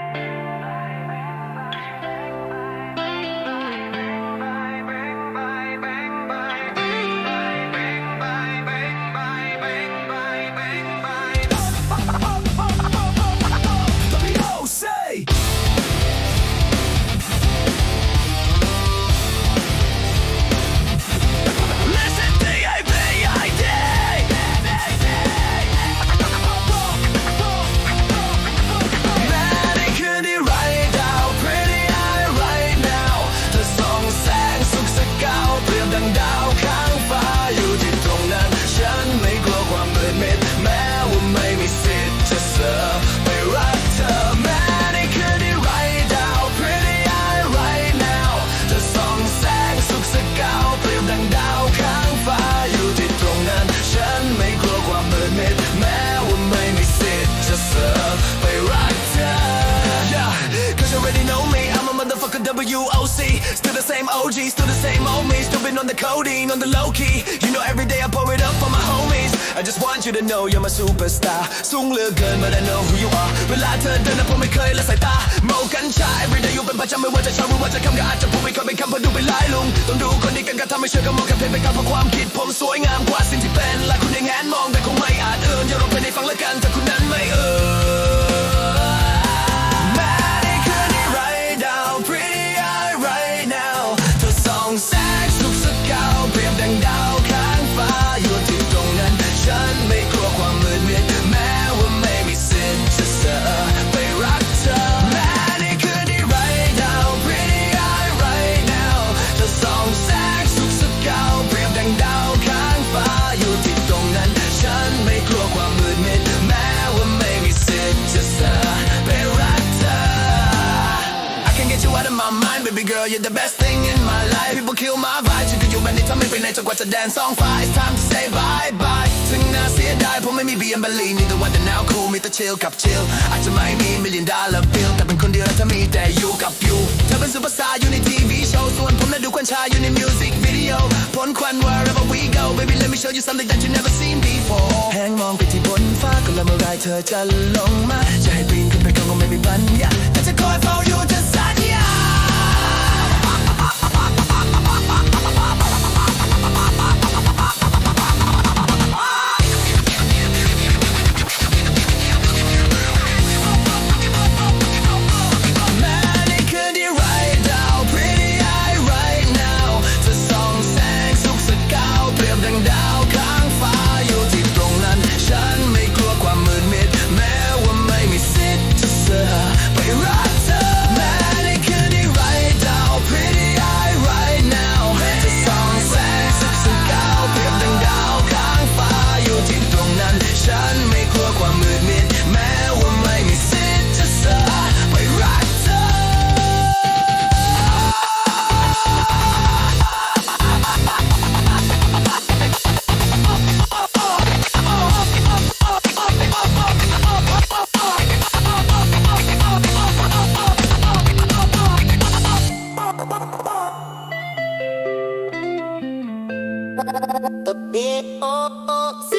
thank you a motherfucker WOC Still the same OG, still the same old me Still been on the codeine, on the low key You know every day I pour it up for my homies I just want you to know you're my superstar สูงเหลือเกิน but I know who you are เวลาเธอเดินนะผมไม่เคยละสายตาเมากัญชา every day อยู่เป็นประจำไม่ว่าจะชอบหรือว่าจะคำก็อาจจะพูดไม่ค่อยเป็นคำเพราะดูเป็นลายลุง ต้องดูคนดีกันกระทำไม่เชื่อก็มองแค่เพลงเป็นคำเพราะความคิดผมสวยงามกว่าสิ่งที่เป็นและคุณยังแงนมอง baby girl, you're the best thing in my life. People kill my vibe ฉันก็อยู่แบบนี้ทำไม่เป็นจนกว่าจะแดนสองฝ่าย It's time to say bye bye ถึงน่าเสียดายผมไม่มีเบียร์บัลลีนี่แต่วันแต่ now cool มีแต่ chill กับ chill อาจจะไม่มี million dollar bill แต่เป็นคนเดียวที่มีแต่อยู่กับอยู่เธอเป็นซูเปอร์สตาร์อยู่ในทีวีโชว์ส่วนผมน่ะดูควันชาอยู่ใน music video พ้นควัน wherever we go baby let me show you something that you never seen before แหงมองไปที่บนฟ้าก็ล้วเมื่อไรเธอจะลงมาจะให้ปีนขึ้นไปก็คงไม่มีปัญญาแต่จะคอยเฝ้าอยู่ B O O C